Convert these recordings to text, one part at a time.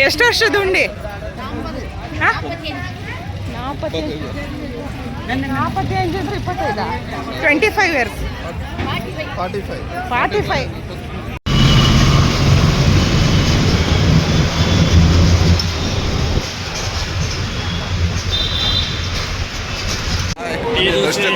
ಎಷ್ಟು ವರ್ಷದ ಉಂಡಿ? ನಾಲ್ಪತ್ತೈದು ಅಂದ್ರೆ ಇಪ್ಪತ್ತೈದ twenty five years forty five forty five ಅಷ್ಟೇ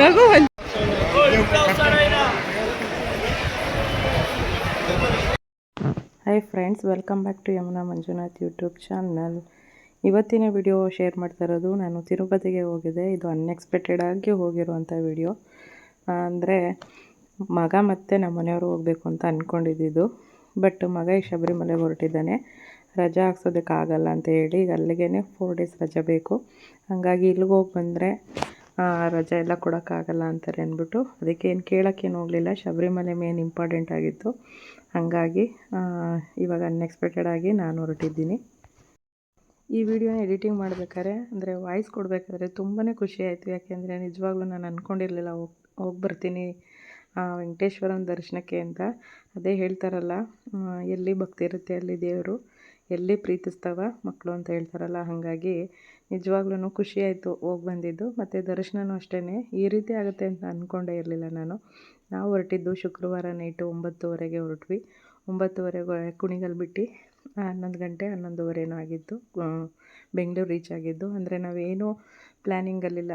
ನಗು hi friends welcome back to Yamuna Manjunath YouTube channel ಇವತ್ತಿನ ವಿಡಿಯೋ ಶೇರ್ ಮಾಡ್ತಾ ಇರೋದು ನಾನು ತಿರುಪತಿಗೆ ಹೋಗಿದ್ದೆ. ಇದು ಅನ್ಎಕ್ಸ್ಪೆಕ್ಟೆಡ್ ಆಗಿ ಹೋಗಿರುವಂಥ ವಿಡಿಯೋ ಅಂದರೆ ಮಗ ಮತ್ತು ನಮ್ಮ ಮನೆಯವರು ಹೋಗಬೇಕು ಅಂತ ಅಂದ್ಕೊಂಡಿದ್ದು ಬಟ್ ಮಗ ಈ ಶಬರಿಮಲೆ ಹೊರಟಿದ್ದಾನೆ. ರಜಾ ಹಾಕ್ಸೋದಕ್ಕಾಗಲ್ಲ ಅಂತ ಹೇಳಿ ಅಲ್ಲಿಗೆ ಫೋರ್ ಡೇಸ್ ರಜೆ ಬೇಕು. ಹಾಗಾಗಿ ಇಲ್ಲಿಗೆ ಹೋಗಿ ಬಂದರೆ ರಜೆ ಎಲ್ಲ ಕೊಡೋಕ್ಕಾಗಲ್ಲ ಅಂತಾರೆ ಅಂದ್ಬಿಟ್ಟು. ಅದಕ್ಕೆ ಏನು ಕೇಳೋಕ್ಕೇನು ಹೋಗಲಿಲ್ಲ. ಶಬರಿಮಲೆ ಮೇನ್ ಇಂಪಾರ್ಟೆಂಟ್ ಆಗಿತ್ತು. ಹಾಗಾಗಿ ಇವಾಗ ಅನ್ಎಕ್ಸ್ಪೆಕ್ಟೆಡ್ ಆಗಿ ನಾನು ಹೊರಟಿದ್ದೀನಿ. ಈ ವಿಡಿಯೋನ ಎಡಿಟಿಂಗ್ ಮಾಡಬೇಕಾದ್ರೆ, ಅಂದರೆ ವಾಯ್ಸ್ ಕೊಡಬೇಕಾದ್ರೆ ತುಂಬಾ ಖುಷಿ ಆಯಿತು. ಯಾಕೆಂದರೆ ನಿಜವಾಗ್ಲೂ ನಾನು ಅಂದ್ಕೊಂಡಿರಲಿಲ್ಲ ಹೋಗಿ ಹೋಗಿ ಬರ್ತೀನಿ ವೆಂಕಟೇಶ್ವರನ ದರ್ಶನಕ್ಕೆ ಅಂತ. ಅದೇ ಹೇಳ್ತಾರಲ್ಲ ಎಲ್ಲಿ ಭಕ್ತಿ ಇರುತ್ತೆ ಅಲ್ಲಿ ದೇವರು, ಎಲ್ಲಿ ಪ್ರೀತಿಸ್ತಾವ ಮಕ್ಕಳು ಅಂತ ಹೇಳ್ತಾರಲ್ಲ, ಹಾಗಾಗಿ ನಿಜವಾಗ್ಲೂ ಖುಷಿ ಆಯಿತು ಹೋಗಿ ಬಂದಿದ್ದು. ಮತ್ತು ದರ್ಶನನೂ ಅಷ್ಟೇ ಈ ರೀತಿ ಆಗುತ್ತೆ ಅಂತ ಅಂದ್ಕೊಂಡೇ ಇರಲಿಲ್ಲ ನಾನು. ನಾವು ಹೊರಟಿದ್ದು ಶುಕ್ರವಾರ ನೈಟು ಒಂಬತ್ತುವರೆಗೆ ಹೊರಟ್ವಿ. ಒಂಬತ್ತುವರೆಗೆ ಕುಣಿಗಲ್ ಬಿಟ್ಟು ಹನ್ನೊಂದು ಗಂಟೆ, ಹನ್ನೊಂದುವರೆನೂ ಆಗಿತ್ತು. ಬೆಂಗಳೂರು ರೀಚ್ ಆಗಿದ್ದು. ಅಂದರೆ ನಾವೇನೂ ಪ್ಲ್ಯಾನಿಂಗಲ್ಲಿಲ್ಲ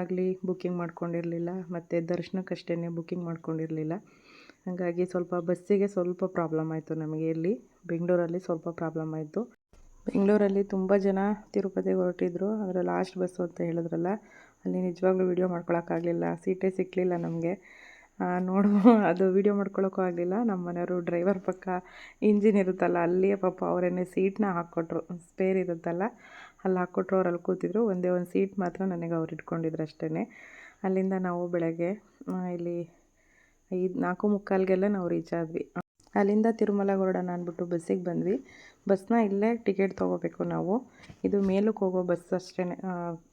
ಆಗಲಿ ಬುಕ್ಕಿಂಗ್ ಮಾಡ್ಕೊಂಡಿರಲಿಲ್ಲ. ಮತ್ತು ದರ್ಶನಕ್ಕಷ್ಟೇ ಬುಕ್ಕಿಂಗ್ ಮಾಡ್ಕೊಂಡಿರಲಿಲ್ಲ. ಹಾಗಾಗಿ ಸ್ವಲ್ಪ ಬಸ್ಸಿಗೆ ಸ್ವಲ್ಪ ಪ್ರಾಬ್ಲಮ್ ಆಯಿತು ನಮಗೆ ಇಲ್ಲಿ. ಬೆಂಗಳೂರಲ್ಲಿ ಸ್ವಲ್ಪ ಪ್ರಾಬ್ಲಮ್ ಆಯಿತು. ಬೆಂಗಳೂರಲ್ಲಿ ತುಂಬ ಜನ ತಿರುಪತಿಗೆ ಹೊರಟಿದ್ರು. ಅದರ ಲಾಸ್ಟ್ ಬಸ್ಸು ಅಂತ ಹೇಳಿದ್ರಲ್ಲ, ಅಲ್ಲಿ ನಿಜವಾಗ್ಲೂ ವೀಡಿಯೋ ಮಾಡ್ಕೊಳಕ್ಕಾಗಲಿಲ್ಲ. ಸೀಟೇ ಸಿಕ್ಕಲಿಲ್ಲ ನಮಗೆ. ನೋಡು, ಅದು ವೀಡಿಯೋ ಮಾಡ್ಕೊಳ್ಳೋಕ್ಕೂ ಆಗಲಿಲ್ಲ. ನಮ್ಮ ಮನೆಯವರು ಡ್ರೈವರ್ ಪಕ್ಕ ಇಂಜಿನ್ ಇರುತ್ತಲ್ಲ, ಅಲ್ಲಿಯೇ ಪಾಪ ಅವರೇನೆ ಸೀಟ್ನ ಹಾಕ್ಕೊಟ್ರು. ಸ್ಪೇರ್ ಇರುತ್ತಲ್ಲ, ಅಲ್ಲಿ ಹಾಕ್ಕೊಟ್ರು, ಅವ್ರು ಅಲ್ಲಿ ಕೂತಿದ್ರು. ಒಂದೇ ಒಂದು ಸೀಟ್ ಮಾತ್ರ ನನಗೆ ಅವ್ರು ಇಟ್ಕೊಂಡಿದ್ರು ಅಷ್ಟೇ ಅಲ್ಲಿಂದ ನಾವು ಬೆಳಗ್ಗೆ ಇಲ್ಲಿ ಐದು ನಾಲ್ಕು ಮುಕ್ಕಾಲ್ಗೆಲ್ಲ ನಾವು ರೀಚ್ ಆದ್ವಿ. ಅಲ್ಲಿಂದ ತಿರುಮಲ ಗೌಡನ ಅಂದ್ಬಿಟ್ಟು ಬಸ್ಸಿಗೆ ಬಂದ್ವಿ. ಬಸ್ನ ಇಲ್ಲೇ ಟಿಕೆಟ್ ತೊಗೋಬೇಕು ನಾವು. ಇದು ಮೇಲಕ್ಕೆ ಹೋಗೋ ಬಸ್ ಅಷ್ಟೇ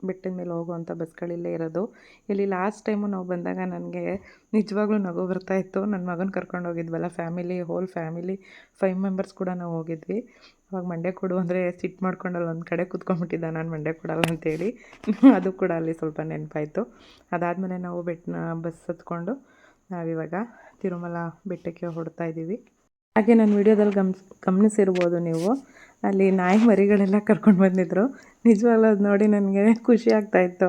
ಬೆಟ್ಟದ ಮೇಲೆ ಹೋಗುವಂಥ ಬಸ್ಗಳಿಲ್ಲೇ ಇರೋದು. ಇಲ್ಲಿ ಲಾಸ್ಟ್ ಟೈಮು ನಾವು ಬಂದಾಗ ನನಗೆ ನಿಜವಾಗ್ಲೂ ನಗು ಬರ್ತಾ ಇತ್ತು. ನನ್ನ ಮಗನ ಕರ್ಕೊಂಡು ಹೋಗಿದ್ವಲ್ಲ family whole family five members ಕೂಡ ನಾವು ಹೋಗಿದ್ವಿ. ಅವಾಗ ಮಂಡ್ಯ ಕೊಡು ಅಂದರೆ ಸಿಟ್ ಮಾಡ್ಕೊಂಡಲ್ಲ ಒಂದು ಕಡೆ ಕೂತ್ಕೊಂಡ್ಬಿಟ್ಟಿದ್ದ, ನಾನು ಮಂಡ್ಯ ಕೊಡಲ್ಲ ಅಂತೇಳಿ. ಅದು ಕೂಡ ಅಲ್ಲಿ ಸ್ವಲ್ಪ ನೆನಪಾಯಿತು. ಅದಾದಮೇಲೆ ನಾವು ಬೆಟ್ಟನ ಬಸ್ ಹತ್ಕೊಂಡು ನಾವಿವಾಗ ತಿರುಮಲ ಬೆಟ್ಟಕ್ಕೆ ಹೊಡ್ತಾ ಇದ್ದೀವಿ. ಹಾಗೆ ನನ್ನ ವಿಡಿಯೋದಲ್ಲಿ ಗಮ್, ಗಮನಿಸಿರ್ಬೋದು ನೀವು. ಅಲ್ಲಿ ನಾಯಿ ಮರಿಗಳೆಲ್ಲ ಕರ್ಕೊಂಡು ಬಂದಿದ್ರು. ನಿಜವಾಗ್ಲೂ ಅದು ನೋಡಿ ನನಗೆ ಖುಷಿ ಆಗ್ತಾಯಿತ್ತು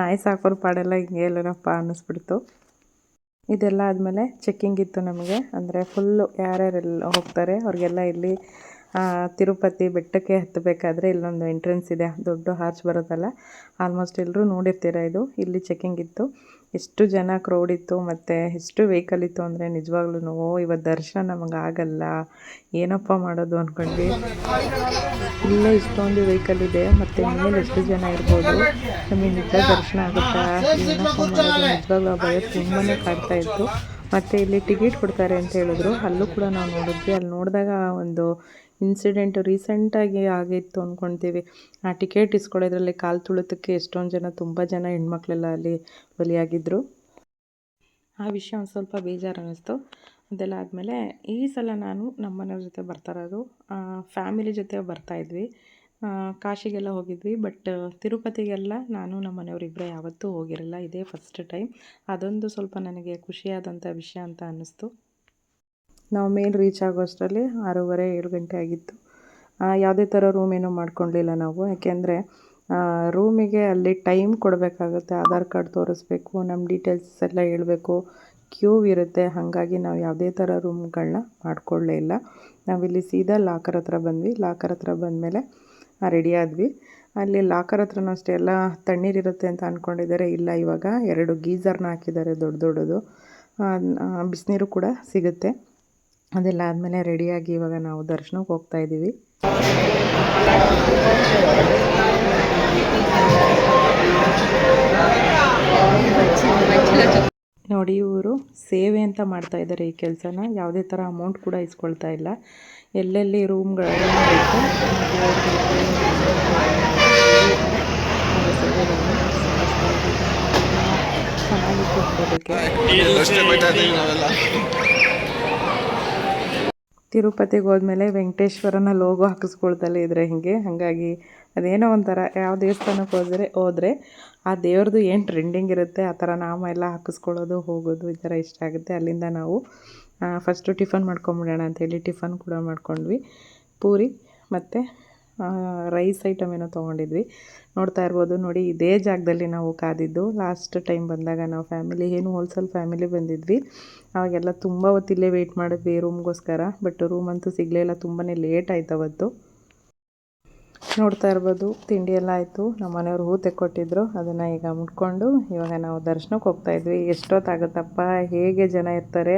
ನಾಯಿ ಸಾಕೋರು ಪಾಡೆಲ್ಲ ಹಿಂಗೆ ಎಲ್ಲರಪ್ಪ ಅನ್ನಿಸ್ಬಿಡ್ತು. ಇದೆಲ್ಲ ಆದಮೇಲೆ ಚೆಕ್ಕಿಂಗ್ ಇತ್ತು ನಮಗೆ. ಅಂದರೆ ಫುಲ್ಲು ಯಾರ್ಯಾರೆಲ್ಲ ಹೋಗ್ತಾರೆ, ಅವ್ರಿಗೆಲ್ಲ ಇಲ್ಲಿ ತಿರುಪತಿ ಬೆಟ್ಟಕ್ಕೆ ಹತ್ತಬೇಕಾದ್ರೆ ಇಲ್ಲೊಂದು ಎಂಟ್ರೆನ್ಸ್ ಇದೆ. ದೊಡ್ಡ ಹಾರ್ಚ್ ಬರುತ್ತಲ್ಲ ಆಲ್ಮೋಸ್ಟ್ ಎಲ್ಲರೂ ನೋಡಿರ್ತೀರ ಇದು? ಇಲ್ಲಿ ಚೆಕ್ಕಿಂಗ್ ಇತ್ತು. ಎಷ್ಟು ಜನ ಕ್ರೌಡ್ ಇತ್ತು ಮತ್ತು ಎಷ್ಟು ವೆಹಿಕಲ್ ಇತ್ತು ಅಂದರೆ ನಿಜವಾಗ್ಲೂ ಇವತ್ತು ದರ್ಶನ ನಮಗೆ ಆಗಲ್ಲ, ಏನಪ್ಪ ಮಾಡೋದು ಅಂದ್ಕೊಂಡ್ವಿ ಇಲ್ಲೇ ಇಷ್ಟೊಂದು ವೆಹಿಕಲ್ ಇದೆ, ಮತ್ತು ಮೇಲೆ ಎಷ್ಟು ಜನ ಇರ್ಬೋದು. ನಮಗೆ ನಿಜ ದರ್ಶನ ಆಗುತ್ತಾ? ಏನಪ್ಪ ಮಾಡೋದು ನಿಜವಾಗ್ಲೂ ಆ ಭಯ ತುಂಬಾ ಕಾಡ್ತಾ ಇತ್ತು. ಮತ್ತು ಇಲ್ಲಿ ಟಿಕೆಟ್ ಕೊಡ್ತಾರೆ ಅಂತ ಹೇಳಿದ್ರು. ಅಲ್ಲೂ ಕೂಡ ನಾವು ನೋಡಿದ್ವಿ. ಅಲ್ಲಿ ನೋಡಿದಾಗ ಒಂದು ಇನ್ಸಿಡೆಂಟ್ ರೀಸೆಂಟಾಗಿ ಆಗಿತ್ತು ಅಂದ್ಕೊಳ್ತೀವಿ ಆ ಟಿಕೆಟ್ ಇಸ್ಕೊಳ್ಳೋದ್ರಲ್ಲಿ ಕಾಲು ತುಳಿತಕ್ಕೆ ಎಷ್ಟೊಂದು ಜನ, ತುಂಬ ಜನ ಹೆಣ್ಮಕ್ಳೆಲ್ಲ ಅಲ್ಲಿ ಬಲಿಯಾಗಿದ್ದರು ಆ ವಿಷಯ ಒಂದು ಸ್ವಲ್ಪ ಬೇಜಾರು ಅನ್ನಿಸ್ತು ಅದೆಲ್ಲ ಆದಮೇಲೆ ಈ ಸಲ ನಾನು ನಮ್ಮನೆಯವ್ರ ಜೊತೆ ಬರ್ತಾರೋದು ಫ್ಯಾಮಿಲಿ ಜೊತೆ ಬರ್ತಾ ಇದ್ವಿ. ಕಾಶಿಗೆಲ್ಲ ಹೋಗಿದ್ವಿ ಬಟ್ ತಿರುಪತಿಗೆಲ್ಲ ನಾನು ನಮ್ಮ ಮನೆಯವ್ರು ಇಬ್ಬರೇ ಯಾವತ್ತೂ ಹೋಗಿರಲ್ಲ, ಇದೇ ಫಸ್ಟ್ ಟೈಮ್ ಅದೊಂದು ಸ್ವಲ್ಪ ನನಗೆ ಖುಷಿಯಾದಂಥ ವಿಷಯ ಅಂತ ಅನ್ನಿಸ್ತು. ನಾವು ಮೇಲ್ ರೀಚ್ ಆಗೋ ಅಷ್ಟರಲ್ಲಿ ಆರೂವರೆ, ಏಳು ಗಂಟೆ ಆಗಿತ್ತು. ಯಾವುದೇ ಥರ ರೂಮ್ ಏನೂ ಮಾಡ್ಕೊಳ್ಲಿಲ್ಲ ನಾವು. ಯಾಕೆಂದರೆ ರೂಮಿಗೆ ಅಲ್ಲಿ ಟೈಮ್ ಕೊಡಬೇಕಾಗುತ್ತೆ, ಆಧಾರ್ ಕಾರ್ಡ್ ತೋರಿಸ್ಬೇಕು ನಮ್ಮ ಡೀಟೇಲ್ಸ್ ಎಲ್ಲ ಹೇಳಬೇಕು ಕ್ಯೂ ಇರುತ್ತೆ. ಹಾಗಾಗಿ ನಾವು ಯಾವುದೇ ಥರ ರೂಮ್ಗಳನ್ನ ಮಾಡ್ಕೊಳ್ಳೇ ಇಲ್ಲ ನಾವಿಲ್ಲಿ ಸೀದಾ ಲಾಕರ್ ಹತ್ರ ಬಂದ್ವಿ. ಲಾಕರ್ ಹತ್ರ ಬಂದಮೇಲೆ ರೆಡಿ ಆದ್ವಿ. ಅಲ್ಲಿ ಲಾಕರ್ ಹತ್ರನೂ ಅಷ್ಟೇ, ಎಲ್ಲ ತಣ್ಣೀರಿರುತ್ತೆ ಅಂತ ಅಂದ್ಕೊಂಡಿದ್ದಾರೆ ಇಲ್ಲ, ಇವಾಗ ಎರಡು ಗೀಝರ್ನ ಹಾಕಿದ್ದಾರೆ, ದೊಡ್ಡ ದೊಡ್ಡದು. ಬಿಸಿನೀರು ಕೂಡ ಸಿಗುತ್ತೆ. ಅದೆಲ್ಲ ಆದಮೇಲೆ ರೆಡಿಯಾಗಿ ಇವಾಗ ನಾವು ದರ್ಶನಕ್ಕೆ ಹೋಗ್ತಾ ಇದ್ದೀವಿ. ನೋಡಿ, ಇವರು ಸೇವೆ ಅಂತ ಮಾಡ್ತಾ ಇದ್ದಾರೆ ಈ ಕೆಲಸನ. ಯಾವುದೇ ಥರ ಅಮೌಂಟ್ ಕೂಡ ಇಸ್ಕೊಳ್ತಾ ಇಲ್ಲ. ಎಲ್ಲೆಲ್ಲಿ ರೂಮ್ಗಳು ಬೇಕು ತಿರುಪತಿಗೆ ಹೋದ್ಮೇಲೆ ವೆಂಕಟೇಶ್ವರನ ಲೋಗೋ ಹಾಕಿಸ್ಕೊಳ್ತಲೇ ಇದ್ರೆ ಹಿಂಗೆ. ಹಾಗಾಗಿ ಅದೇನೋ ಒಂಥರ ಯಾವ ದೇವಸ್ಥಾನಕ್ಕೆ ಹೋದರೆ ಹೋದರೆ ಆ ದೇವ್ರದ್ದು ಏನು ಟ್ರೆಂಡಿಂಗ್ ಇರುತ್ತೆ, ಆ ಥರ ನಾಮ ಎಲ್ಲ ಹಾಕಿಸ್ಕೊಳ್ಳೋದು, ಹೋಗೋದು ಈ ಥರ ಇಷ್ಟ ಆಗುತ್ತೆ. ಅಲ್ಲಿಂದ ನಾವು ಫಸ್ಟು ಟಿಫನ್ ಮಾಡ್ಕೊಂಬಿಡೋಣ ಅಂತೇಳಿ ಟಿಫನ್ ಕೂಡ ಮಾಡ್ಕೊಂಡ್ವಿ. ಪೂರಿ ಮತ್ತು ರೈಸ್ ಐಟಮ್ ಏನೋ ತೊಗೊಂಡಿದ್ವಿ. ನೋಡ್ತಾ ಇರ್ಬೋದು. ನೋಡಿ, ಇದೇ ಜಾಗದಲ್ಲಿ ನಾವು ಕಾದಿದ್ದು. ಲಾಸ್ಟ್ ಟೈಮ್ ಬಂದಾಗ ನಾವು ಫ್ಯಾಮಿಲಿ ಏನು ಹೋಲ್ಸೇಲ್ ಫ್ಯಾಮಿಲಿ ಬಂದಿದ್ವಿ. ಅವಾಗೆಲ್ಲ ತುಂಬ ಹೊತ್ತಿಲ್ಲೇ ವೆಯ್ಟ್ ಮಾಡಿದ್ವಿ ರೂಮ್ಗೋಸ್ಕರ ಬಟ್ ರೂಮ್ ಅಂತೂ ಇಲ್ಲ. ತುಂಬಾ ಲೇಟ್ ಆಯ್ತು ಅವತ್ತು. ನೋಡ್ತಾ ಇರ್ಬೋದು. ತಿಂಡಿ ಎಲ್ಲ ಆಯಿತು. ನಮ್ಮ ಮನೆಯವ್ರು ಹೂ ತೆಕ್ಕೊಟ್ಟಿದ್ರು. ಅದನ್ನು ಈಗ ಮುಟ್ಕೊಂಡು ಇವಾಗ ನಾವು ದರ್ಶನಕ್ಕೆ ಹೋಗ್ತಾ ಇದ್ವಿ. ಎಷ್ಟೊತ್ತಾಗುತ್ತಪ್ಪ? ಹೇಗೆ ಜನ ಇರ್ತಾರೆ?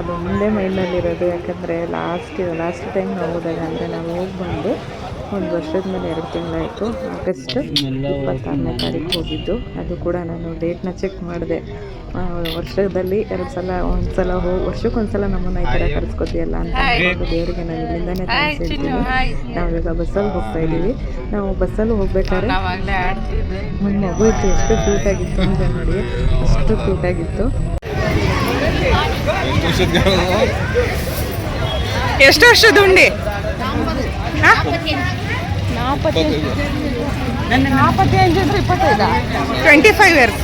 ಅದು ಮುಂದೆ ಮೈಂಡಲ್ಲಿರೋದು ಯಾಕಂದರೆ ಲಾಸ್ಟ್ ಲಾಸ್ಟ್ ಟೈಮ್ ನಾವು ಹೋದಾಗ ಅಂದರೆ ನಾವು ಹೋಗಿ ಬಂದು ಒಂದು ವರ್ಷದ ಮೇಲೆ ಎರಡು ತಿಂಗಳಾಯಿತು ಆಗಸ್ಟ್ ಇಪ್ಪತ್ತಾರನೇ ತಾರೀಕು ಹೋಗಿದ್ದು. ಅದು ಕೂಡ ನಾನು ಡೇಟ್ನ ಚೆಕ್ ಮಾಡಿದೆ. ವರ್ಷದಲ್ಲಿ ಎರಡು ಸಲ ಒಂದು ಸಲ ಹೋಗಿ ವರ್ಷಕ್ಕೊಂದು ಸಲ ನಮ್ಮನ್ನು ಈ ಥರ ಕರೆಸ್ಕೊತೀಯಲ್ಲ ಅಂತ ಅಂದ್ಕೊಂಡು ದೇವರಿಗೆ ನಾನು ಇಲ್ಲಿಂದನೇ ನಾವು ನಾವೀಗ ಬಸ್ಸಲ್ಲಿ ಹೋಗ್ತಾ ಇದ್ದೀವಿ. ನಾವು ಬಸ್ಸಲ್ಲಿ ಹೋಗ್ಬೇಕಾದ್ರೆ ಮೊನ್ನೆ ಮಗು ಇತ್ತು ಎಷ್ಟು ಕ್ಯೂಟಾಗಿತ್ತು ಅಂತ ನೋಡಿ. ಅಷ್ಟು ಕ್ಯೂಟಾಗಿತ್ತು ಎಷ್ಟು ವರ್ಷದ ಉಂಡಿ? ಅಂದ್ರೆ ಇಪ್ಪತ್ತೈದ twenty five years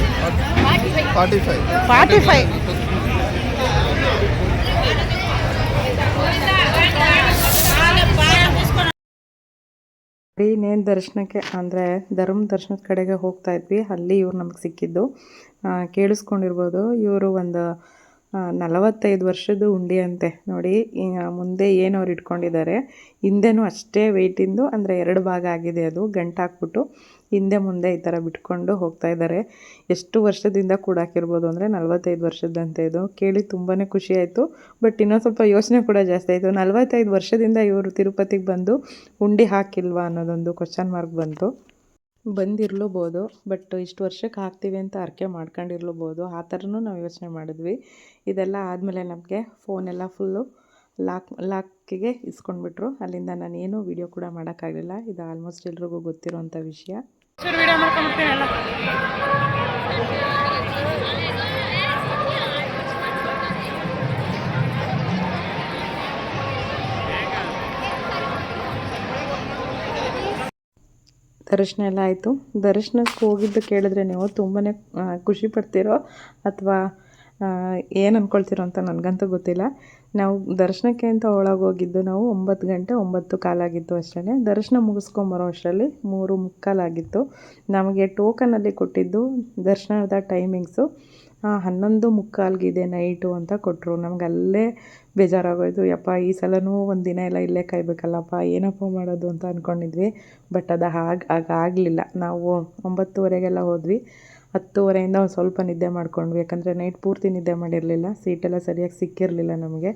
forty five forty five ಇನ್ನೇನು ದರ್ಶನಕ್ಕೆ ಅಂದರೆ ಧರ್ಮ ದರ್ಶನದ ಕಡೆಗೆ ಹೋಗ್ತಾ ಇದ್ವಿ. ಅಲ್ಲಿ ಇವ್ರು ನಮಗೆ ಸಿಕ್ಕಿದ್ದು. ಕೇಳಿಸ್ಕೊಂಡಿರ್ಬೋದು. ಇವರು ಒಂದು ನಲವತ್ತೈದು ವರ್ಷದ ಉಂಡಿ ಅಂತೆ ನೋಡಿ ಮುಂದೆ ಏನು ಅವ್ರು ಇಟ್ಕೊಂಡಿದ್ದಾರೆ, ಹಿಂದೆನೂ ಅಷ್ಟೇ ವೆಯ್ಟಿಂದು ಅಂದರೆ ಎರಡು ಭಾಗ ಆಗಿದೆ ಅದು, ಗಂಟಾಕ್ಬಿಟ್ಟು ಹಿಂದೆ ಮುಂದೆ ಈ ಥರ ಬಿಟ್ಕೊಂಡು ಹೋಗ್ತಾ ಇದ್ದಾರೆ. ಎಷ್ಟು ವರ್ಷದಿಂದ ಕೂಡಾಕಿರ್ಬೋದು ಅಂದರೆ ನಲವತ್ತೈದು ವರ್ಷದಂತೆ ಇದು. ಕೇಳಿ ತುಂಬಾ ಖುಷಿ ಆಯಿತು. ಬಟ್ ಇನ್ನೊಂದು ಸ್ವಲ್ಪ ಯೋಚನೆ ಕೂಡ ಜಾಸ್ತಿ ಆಯಿತು. ನಲವತ್ತೈದು ವರ್ಷದಿಂದ ಇವರು ತಿರುಪತಿಗೆ ಬಂದು ಉಂಡಿ ಹಾಕಿಲ್ವಾ ಅನ್ನೋದೊಂದು ಕ್ವಶನ್ ಮಾರ್ಕ್ ಬಂತು. ಬಂದಿರ್ಲೂಬೋದು, ಬಟ್ ಇಷ್ಟು ವರ್ಷಕ್ಕೆ ಹಾಕ್ತೀವಿ ಅಂತ ಅರ್ಕೆ ಮಾಡ್ಕೊಂಡಿರ್ಲೂಬೋದು, ಆ ಥರನೂ ನಾವು ಯೋಚನೆ ಮಾಡಿದ್ವಿ. ಇದೆಲ್ಲ ಆದಮೇಲೆ ನಮಗೆ ಫೋನೆಲ್ಲ ಫುಲ್ಲು ಲಾಕ್ ಲಾಕಿಗೆ ಇಸ್ಕೊಂಡ್ಬಿಟ್ರು. ಅಲ್ಲಿಂದ ನಾನು ಏನೂ ವೀಡಿಯೋ ಕೂಡ ಮಾಡೋಕ್ಕಾಗಲಿಲ್ಲ. ಇದು ಆಲ್ಮೋಸ್ಟ್ ಎಲ್ರಿಗೂ ಗೊತ್ತಿರೋಂಥ ವಿಷಯ. ದರ್ಶನ ಎಲ್ಲ ಆಯಿತು. ದರ್ಶನಕ್ಕೆ ಹೋಗಿದ್ದು ಕೇಳಿದ್ರೆ ನೀವು ತುಂಬಾ ಖುಷಿ ಪಡ್ತೀರೋ ಅಥವಾ ಏನು ಅಂದ್ಕೊಳ್ತೀರೋ ಅಂತ ನನಗಂತೂ ಗೊತ್ತಿಲ್ಲ. ನಾವು ದರ್ಶನಕ್ಕೆ ಅಂತ ಒಳಗೆ ಹೋಗಿದ್ದು ನಾವು ಒಂಬತ್ತು ಗಂಟೆ ಒಂಬತ್ತು ಕಾಲಾಗಿತ್ತು ಅಷ್ಟೇ ದರ್ಶನ ಮುಗಿಸ್ಕೊಂಬರೋ ಅಷ್ಟರಲ್ಲಿ ಮೂರು ಮುಕ್ಕಾಲಾಗಿತ್ತು ನಮಗೆ ಟೋಕನಲ್ಲಿ ಕೊಟ್ಟಿದ್ದು ದರ್ಶನದ ಟೈಮಿಂಗ್ಸು ಹನ್ನೊಂದು ಮುಕ್ಕಾಲ್ಗಿದೆ ನೈಟು ಅಂತ ಕೊಟ್ಟರು ನಮ್ಗೆ ಅಲ್ಲೇ ಬೇಜಾರಾಗೋಯಿತು. ಯಪ್ಪ, ಈ ಸಲವೂ ಒಂದು ದಿನ ಎಲ್ಲ ಇಲ್ಲೇ ಕಾಯ್ಬೇಕಲ್ಲಪ್ಪ, ಏನಪ್ಪ ಮಾಡೋದು ಅಂತ ಅಂದ್ಕೊಂಡಿದ್ವಿ ಬಟ್ ಅದು ಹಾಗೆ ಆಗಲಿಲ್ಲ. ನಾವು ಒಂಬತ್ತುವರೆಗೆಲ್ಲ ಹೋದ್ವಿ. ಹತ್ತುವರೆಯಿಂದ ಒಂದು ಸ್ವಲ್ಪ ನಿದ್ದೆ ಮಾಡ್ಕೊಂಡ್ವಿ. ಯಾಕಂದರೆ ನೈಟ್ ಪೂರ್ತಿ ನಿದ್ದೆ ಮಾಡಿರಲಿಲ್ಲ. ಸೀಟೆಲ್ಲ ಸರಿಯಾಗಿ ಸಿಕ್ಕಿರಲಿಲ್ಲ ನಮಗೆ.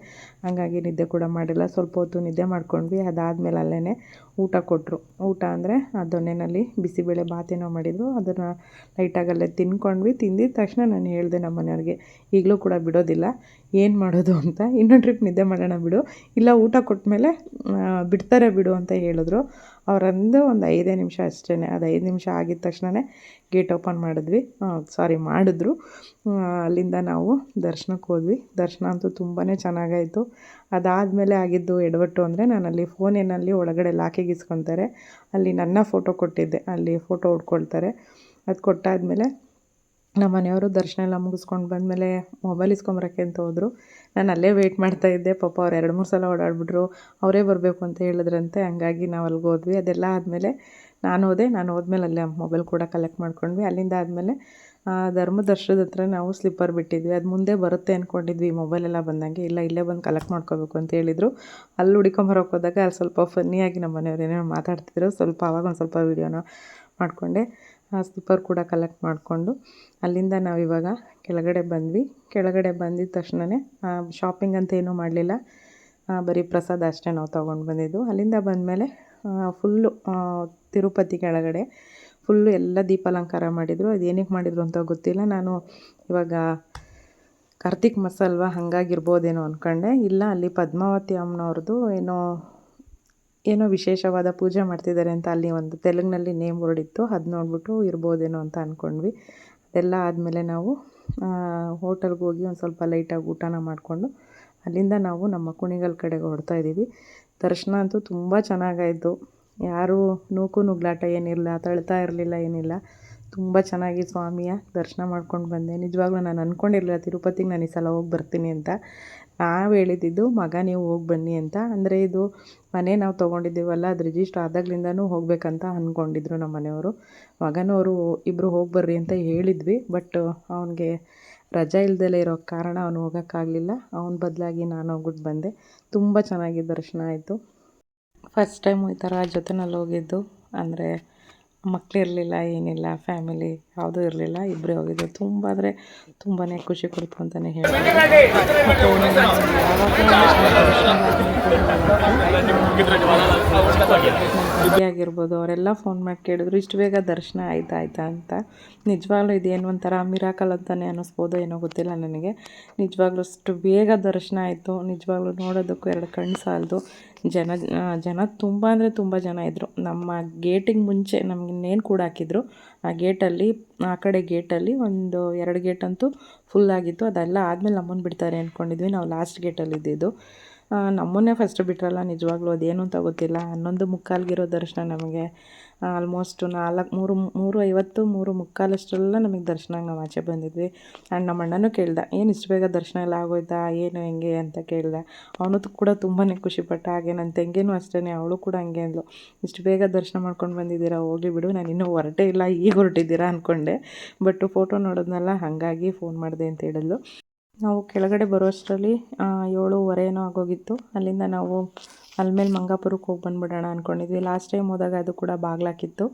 ಹಾಗಾಗಿ ನಿದ್ದೆ ಕೂಡ ಮಾಡಿಲ್ಲ. ಸ್ವಲ್ಪ ಹೊತ್ತು ನಿದ್ದೆ ಮಾಡ್ಕೊಂಡ್ವಿ. ಅದಾದಮೇಲೆ ಅಲ್ಲೇ ಊಟ ಕೊಟ್ಟರು ಊಟ ಅಂದರೆ ಆ ದೊನ್ನೆನಲ್ಲಿ ಬಿಸಿಬೇಳೆ ಬಾತೇನೋ ಮಾಡಿದರು. ಅದನ್ನು ಲೈಟಾಗಿ ಅಲ್ಲೇ ತಿನ್ಕೊಂಡ್ವಿ. ತಿಂದಿದ ತಕ್ಷಣ ನಾನು ಹೇಳಿದೆ ನಮ್ಮ ಮನೆಯವ್ರಿಗೆ ಈಗಲೂ ಕೂಡ ಬಿಡೋದಿಲ್ಲ. ಏನು ಮಾಡೋದು ಅಂತ. ಇನ್ನೊಂದು ಟ್ರಿಪ್ ನಿದ್ದೆ ಮಾಡೋಣ ಬಿಡು. ಇಲ್ಲ ಊಟ ಕೊಟ್ಟಮೇಲೆ ಬಿಡ್ತಾರೆ ಬಿಡು ಅಂತ ಹೇಳಿದ್ರು. ಅವರಂದು ಒಂದು ಐದೇ ನಿಮಿಷ ಅಷ್ಟೇ ಅದು ಐದು ನಿಮಿಷ ಆಗಿದ ತಕ್ಷಣವೇ ಗೇಟ್ ಓಪನ್ ಮಾಡಿದ್ವಿ. ಸಾರಿ ಮಾಡಿದ್ರು. ಅಲ್ಲಿಂದ ನಾವು ದರ್ಶನಕ್ಕೆ ಹೋದ್ವಿ. ದರ್ಶನ ಅಂತೂ ತುಂಬಾ ಚೆನ್ನಾಗಾಯಿತು. ಅದಾದಮೇಲೆ ಆಗಿದ್ದು ಎಡವಟ್ಟು ಅಂದರೆ ನಾನು ಅಲ್ಲಿ ಫೋನಿನಲ್ಲಿ ಒಳಗಡೆ ಲಾಕಿಗೆ ಇಸ್ಕೊತಾರೆ. ಅಲ್ಲಿ ನನ್ನ ಫೋಟೋ ಕೊಟ್ಟಿದ್ದೆ. ಅಲ್ಲಿ ಫೋಟೋ ಹೊಡ್ಕೊಳ್ತಾರೆ. ಅದು ಕೊಟ್ಟಾದಮೇಲೆ ನಮ್ಮ ಮನೆಯವರು ದರ್ಶನ ಎಲ್ಲ ಮುಗಿಸ್ಕೊಂಡು ಬಂದಮೇಲೆ ಮೊಬೈಲ್ ಇಸ್ಕೊಂಬರಕ್ಕೆ ಅಂತ ಹೋದರು. ನಾನು ಅಲ್ಲೇ ವೆಯ್ಟ್ ಮಾಡ್ತಾ ಇದ್ದೆ. ಪಾಪ ಅವ್ರು ಎರಡು, ಮೂರು ಸಲ ಓಡಾಡ್ಬಿಟ್ರು. ಅವರೇ ಬರಬೇಕು ಅಂತ ಹೇಳಿದ್ರಂತೆ. ಹಂಗಾಗಿ ನಾವು ಅಲ್ಲಿಗೆ ಹೋದ್ವಿ. ಅದೆಲ್ಲ ಆದಮೇಲೆ ನಾನು ಹೋದೆ. ನಾನು ಹೋದ್ಮೇಲೆ ಅಲ್ಲೇ ಮೊಬೈಲ್ ಕೂಡ ಕಲೆಕ್ಟ್ ಮಾಡ್ಕೊಂಡ್ವಿ. ಅಲ್ಲಿಂದ ಆದಮೇಲೆ ಧರ್ಮ ದರ್ಶನದ ಹತ್ರ ನಾವು ಸ್ಲಿಪ್ಪರ್ ಬಿಟ್ಟಿದ್ವಿ. ಅದು ಮುಂದೆ ಬರುತ್ತೆ ಅಂದ್ಕೊಂಡಿದ್ವಿ ಮೊಬೈಲೆಲ್ಲ ಬಂದಂಗೆ. ಇಲ್ಲ, ಇಲ್ಲೇ ಬಂದು ಕಲೆಕ್ಟ್ ಮಾಡ್ಕೋಬೇಕು ಅಂತ ಹೇಳಿದರು. ಅಲ್ಲಿ ಹುಡ್ಕೊಂಬರೋಕೆ ಹೋದಾಗ ಅಲ್ಲಿ ಸ್ವಲ್ಪ ಫನ್ನಿಯಾಗಿ ನಮ್ಮ ಮನೆಯವ್ರು ಏನೇನೋ ಮಾತಾಡ್ತಿದ್ರು. ಸ್ವಲ್ಪ ಆವಾಗ ಒಂದು ಸ್ವಲ್ಪ ವೀಡಿಯೋನ ಮಾಡಿಕೊಂಡೆ. ಆ ಸ್ಲಿಪ್ಪರ್ ಕೂಡ ಕಲೆಕ್ಟ್ ಮಾಡಿಕೊಂಡು ಅಲ್ಲಿಂದ ನಾವು ಇವಾಗ ಕೆಳಗಡೆ ಬಂದ್ವಿ. ಕೆಳಗಡೆ ಬಂದಿದ್ದ ತಕ್ಷಣವೇ ಶಾಪಿಂಗ್ ಅಂತ ಏನೂ ಮಾಡಲಿಲ್ಲ. ಬರೀ ಪ್ರಸಾದ ಅಷ್ಟೇ ನಾವು ತೊಗೊಂಡು ಬಂದಿದ್ದು. ಅಲ್ಲಿಂದ ಬಂದಮೇಲೆ ಫುಲ್ಲು ತಿರುಪತಿ ಕೆಳಗಡೆ ಫುಲ್ಲು ಎಲ್ಲ ದೀಪಾಲಂಕಾರ ಮಾಡಿದರು. ಅದು ಏನಕ್ಕೆ ಮಾಡಿದರು ಅಂತ ಗೊತ್ತಿಲ್ಲ. ನಾನು ಇವಾಗ ಕಾರ್ತಿಕ್ ಮಾಸ ಅಲ್ವಾ ಹಾಗಾಗಿರ್ಬೋದೇನೋ ಅಂದ್ಕೊಂಡೆ ಇಲ್ಲ, ಅಲ್ಲಿ ಪದ್ಮಾವತಿ ಅಮ್ಮನವ್ರದ್ದು ಏನೋ ಏನೋ ವಿಶೇಷವಾದ ಪೂಜೆ ಮಾಡ್ತಿದ್ದಾರೆ ಅಂತ ಅಲ್ಲಿ ಒಂದು ತೆಲುಗಿನಲ್ಲಿ ನೇಮ್ ಬೋರ್ಡ್ ಇತ್ತು, ಅದು ನೋಡಿಬಿಟ್ಟು ಇರ್ಬೋದೇನೋ ಅಂತ ಅಂದ್ಕೊಂಡ್ವಿ ಅದೆಲ್ಲ ಆದಮೇಲೆ ನಾವು ಹೋಟೆಲ್ಗೆ ಹೋಗಿ ಒಂದು ಸ್ವಲ್ಪ ಲೈಟಾಗಿ ಊಟನ ಮಾಡಿಕೊಂಡು ಅಲ್ಲಿಂದ ನಾವು ನಮ್ಮ ಕುಣಿಗಲ್ ಕಡೆಗೆ ಹೊಡ್ತಾ ಇದ್ದೀವಿ. ದರ್ಶನ ಅಂತೂ ತುಂಬ ಚೆನ್ನಾಗಾಯಿತು. ಯಾರೂ ನೂಕು ನುಗ್ಲಾಟ ಏನಿಲ್ಲ, ತಳ್ತಾ ಇರಲಿಲ್ಲ ಏನಿಲ್ಲ. ತುಂಬ ಚೆನ್ನಾಗಿ ಸ್ವಾಮಿಯ ದರ್ಶನ ಮಾಡ್ಕೊಂಡು ಬಂದೆ. ನಿಜವಾಗ್ಲೂ ನಾನು ಅಂದ್ಕೊಂಡಿರಲಿಲ್ಲ ತಿರುಪತಿಗೆ ನಾನು ಈ ಸಲ ಹೋಗಿ ಬರ್ತೀನಿ ಅಂತ. ನಾವು ಹೇಳಿದ್ದು, ಮಗ ನೀವು ಹೋಗಿ ಬನ್ನಿ ಅಂತ. ಅಂದರೆ ಇದು ಮನೆ ನಾವು ತೊಗೊಂಡಿದ್ದೀವಲ್ಲ, ಅದು ರಿಜಿಸ್ಟರ್ ಆದಾಗ್ಲಿಂದನೂ ಹೋಗಬೇಕಂತ ಅಂದ್ಕೊಂಡಿದ್ರು ನಮ್ಮ ಮನೆಯವರು. ಮಗನವರು ಇಬ್ಬರು ಹೋಗಿ ಬರ್ರಿ ಅಂತ ಹೇಳಿದ್ವಿ ಬಟ್ ಅವನಿಗೆ ರಜಾ ಇಲ್ದಲೇ ಇರೋ ಕಾರಣ ಅವನು ಹೋಗೋಕ್ಕಾಗಲಿಲ್ಲ. ಅವನ ಬದಲಾಗಿ ನಾನು ಹೋಗ್ಬಿಟ್ಟು ಬಂದೆ. ತುಂಬ ಚೆನ್ನಾಗಿ ದರ್ಶನ ಆಯಿತು. ಫಸ್ಟ್ ಟೈಮು ಈ ಥರ ಜೊತೆನಲ್ಲಿ ಹೋಗಿದ್ದು. ಅಂದರೆ ಮಕ್ಕಳಿರಲಿಲ್ಲ ಏನಿಲ್ಲ ಫ್ಯಾಮಿಲಿ ಯಾವುದೂ ಇರಲಿಲ್ಲ ಇಬ್ಬರೇ ಹೋಗಿದ್ದು ತುಂಬ ಅಂದರೆ ತುಂಬಾ ಖುಷಿ ಕೊಡ್ತು ಅಂತಲೇ ಮತ್ತು ಆಗಿರ್ಬೋದು ಅವರೆಲ್ಲ ಫೋನ್ ಮಾಡಿ ಕೇಳಿದ್ರು, ಇಷ್ಟು ಬೇಗ ದರ್ಶನ ಆಯ್ತಾ ಆಯ್ತಾ ಅಂತ. ನಿಜವಾಗ್ಲೂ ಇದೇನು ಒಂಥರ ಮಿರಾಕಲ್ ಅಂತಲೇ ಅನ್ನಿಸ್ಬೋದು ಏನೋ ಗೊತ್ತಿಲ್ಲ ನನಗೆ. ನಿಜವಾಗ್ಲೂ ಅಷ್ಟು ಬೇಗ ದರ್ಶನ ಆಯಿತು. ನಿಜವಾಗ್ಲೂ ನೋಡೋದಕ್ಕೂ ಎರಡು ಕಣ್ಣು ಸಾಲದು. ಜನ ಜನ ತುಂಬ ಅಂದರೆ ತುಂಬ ಜನ ಇದ್ದರು ನಮ್ಮ ಗೇಟಿಗೆ ಮುಂಚೆ ನಮ್ಗೆ ಇನ್ನೇನು ಕೂಡ ಹಾಕಿದ್ರು. ಆ ಗೇಟಲ್ಲಿ, ಆ ಕಡೆ ಗೇಟಲ್ಲಿ ಒಂದು ಎರಡು ಗೇಟ್ ಅಂತೂ ಫುಲ್ ಆಗಿತ್ತು. ಅದೆಲ್ಲ ಆದಮೇಲೆ ನಮ್ಮನ್ನು ಬಿಡ್ತಾರೆ ಅಂದ್ಕೊಂಡಿದ್ವಿ ನಾವು ಲಾಸ್ಟ್ ಗೇಟಲ್ಲಿ ಇದ್ದಿದ್ದು. ನಮ್ಮನ್ನೇ ಫಸ್ಟ್ ಬಿಟ್ರಲ್ಲ ನಿಜವಾಗ್ಲೂ ಅದೇನು ಅಂತ ಗೊತ್ತಿಲ್ಲ. ಹನ್ನೊಂದು ಮುಕ್ಕಾಲ್ಗಿರೋ ದರ್ಶನ ನಮಗೆ. ಆಲ್ಮೋಸ್ಟ್ ನಾಲ್ಕು, ಮೂರು ಮೂರು ಐವತ್ತು, ಮೂರು ಮುಕ್ಕಾಲಷ್ಟೆಲ್ಲ ನಮಗೆ ದರ್ಶನ ನಾವು ಆಚೆ ಬಂದಿದ್ವಿ. ಆ್ಯಂಡ್ ನಮ್ಮ ಅಣ್ಣನೂ ಕೇಳ್ದ, ಏನು ಇಷ್ಟು ಬೇಗ ದರ್ಶನ ಎಲ್ಲ ಆಗೋಯ್ತಾ? ಏನು ಹೆಂಗೆ? ಅಂತ ಕೇಳ್ದ. ಅವನು ಕೂಡ ತುಂಬಾ ಖುಷಿಪಟ್ಟ, ಹಾಗೆ ನನ್ನ ತಂಗಿನೂ ಅಷ್ಟೇ ಅವಳು ಕೂಡ ಹಂಗೆ ಅಂದ್ಲು. ಇಷ್ಟು ಬೇಗ ದರ್ಶನ ಮಾಡ್ಕೊಂಡು ಬಂದಿದ್ದೀರಾ? ಹೋಗಿ ಬಿಡು, ನಾನು ಇನ್ನೂ ಹೊರಟೇ ಇಲ್ಲ, ಈಗ ಹೊರಟಿದ್ದೀರಾ? ಅಂದ್ಕೊಂಡೆ ಬಟ್ ಫೋಟೋ ನೋಡಿದ್ನಲ್ಲ, ಹಾಗಾಗಿ ಫೋನ್ ಮಾಡಿದೆ ಅಂತ ಹೇಳಿದ್ಲು. ನಾವು ಕೆಳಗಡೆ ಬರೋ ಅಷ್ಟರಲ್ಲಿ ಏಳುವರೆ ಏನೋ ಆಗೋಗಿತ್ತು. ಅಲ್ಲಿಂದ ನಾವು ಅಲ್ಮೇಲೆ ಮಂಗಾಪುರಕ್ಕೆ ಹೋಗಿ ಬಂದ್ಬಿಡೋಣ ಅಂದ್ಕೊಂಡಿದ್ವಿ ಲಾಸ್ಟ್ ಟೈಮ್ ಹೋದಾಗ ಅದು ಕೂಡ ಬಾಗ್ಲಾಕಿತ್ತು.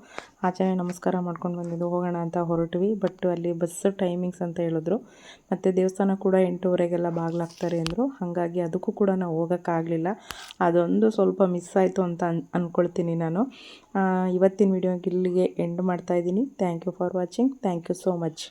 ಆಚೆನೇ ನಮಸ್ಕಾರ ಮಾಡ್ಕೊಂಡು ಬಂದಿದ್ದು, ಹೋಗೋಣ ಅಂತ ಹೊರಟ್ವಿ. ಬಟ್ ಅಲ್ಲಿ ಬಸ್ ಟೈಮಿಂಗ್ಸ್ ಅಂತ ಹೇಳಿದ್ರು. ಮತ್ತು ದೇವಸ್ಥಾನ ಕೂಡ ಎಂಟೂವರೆಗೆಲ್ಲ ಬಾಗ್ಲಾಗ್ತಾರೆ ಅಂದರು. ಹಾಗಾಗಿ ಅದಕ್ಕೂ ಕೂಡ ನಾವು ಹೋಗೋಕ್ಕಾಗಲಿಲ್ಲ. ಅದೊಂದು ಸ್ವಲ್ಪ ಮಿಸ್ ಆಯಿತು ಅಂತ ಅನ್ ಅಂದ್ಕೊಳ್ತೀನಿ ನಾನು. ಇವತ್ತಿನ ವಿಡಿಯೋಗೆ ಇಲ್ಲಿಗೆ ಎಂಡ್ ಮಾಡ್ತಾಯಿದ್ದೀನಿ thank you for watching thank you so much